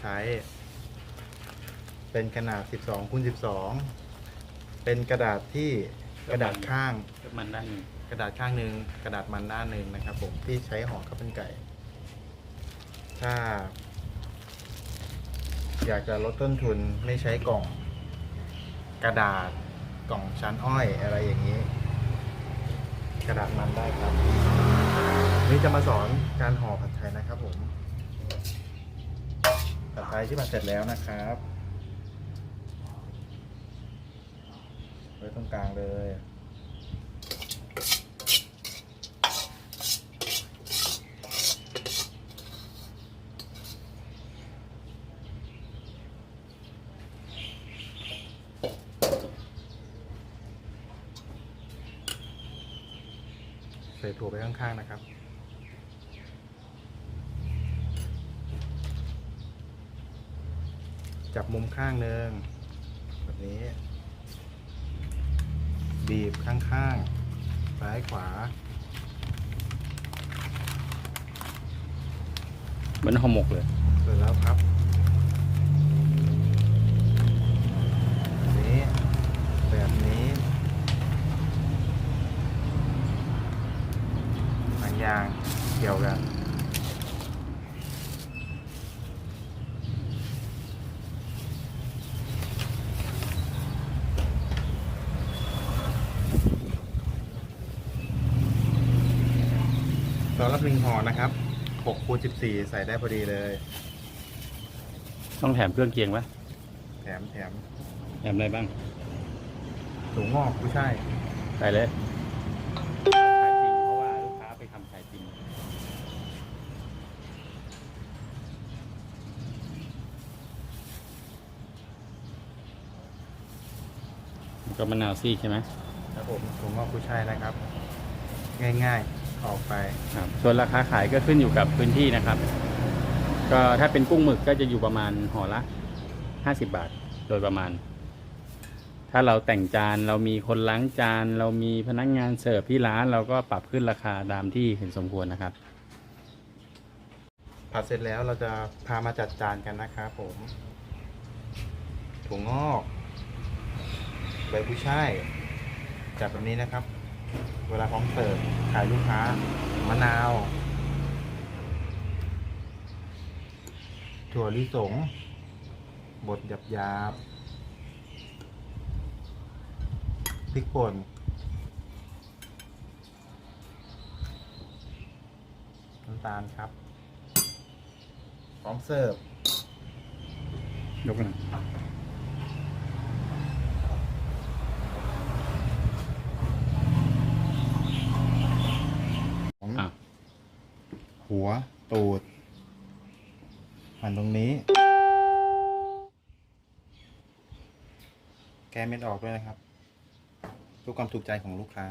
ใช้ เป็นขนาด 12คูณ12 เป็นกระดาษที่กระดาษข้าง มันด้านหนึ่งกระดาษข้างหนึ่งกระดาษมันด้านหนึ่งนะครับ ผมที่ใช้ห่อข้าวเป็นไก่ ถ้า อยากจะลดต้นทุนไม่ใช้กล่อง กระดาษกล่องชั้นอ้อยอะไรอย่างนี้ กระดาษมันได้ครับวันนี่จะมาสอนการห่อผัดไทยนะครับผม ผัดไทยที่ผัดเสร็จแล้วนะครับไว้ตรงกลางเลยใส่ถั่วไปข้างๆนะครับ จับมุมข้างหนึ่งแบบนี้ บีบข้างๆ ซ้ายขวา เหมือนห่อหมกเลย เสร็จแล้วครับแบบนี้แบบนี้บางอย่างเกี่ยวกัน สำหรับหนึ่งห่อนะครับ6คูณ14ใส่ได้พอดีเลย ต้องแถมเครื่องเคียงปะแถมแถมแถมอะไรบ้าง ถุงงอกผู้ใช่ใส่เลยขายจริงเพราะว่าลูกค้าไปทำขายจริง ก็มะนาวซีกใช่ไหมครับผมถุงงอกผู้ใช่นะครับ ง่ายๆ ออกไปครับส่วนราคาขายก็ขึ้นอยู่กับพื้นที่นะครับ ก็ถ้าเป็นกุ้งหมึกก็จะอยู่ประมาณห่อละห้าสิบบาทโดยประมาณ ถ้าเราแต่งจานเรามีคนล้างจาน เรามีพนักงานเสิร์ฟที่ร้านเราก็ปรับขึ้นราคาตามที่เห็นสมควรนะครับ ผัดเสร็จแล้วเราจะพามาจัดจานกันนะครับผมถุงงอก ใบผู้ใช่จัดแบบนี้นะครับ เวลาพร้อมเสิร์ฟขายลูกค้ามะนาว ถั่วลิสงบดหยาบหยาบพริกป่นน้ำตาลครับ พร้อมเสิร์ฟยกหน่อย ของ อะ หัว ตูด หันตรงนี้ แก้เม็ดออกด้วยนะครับเพื่อความถูกใจของลูกค้า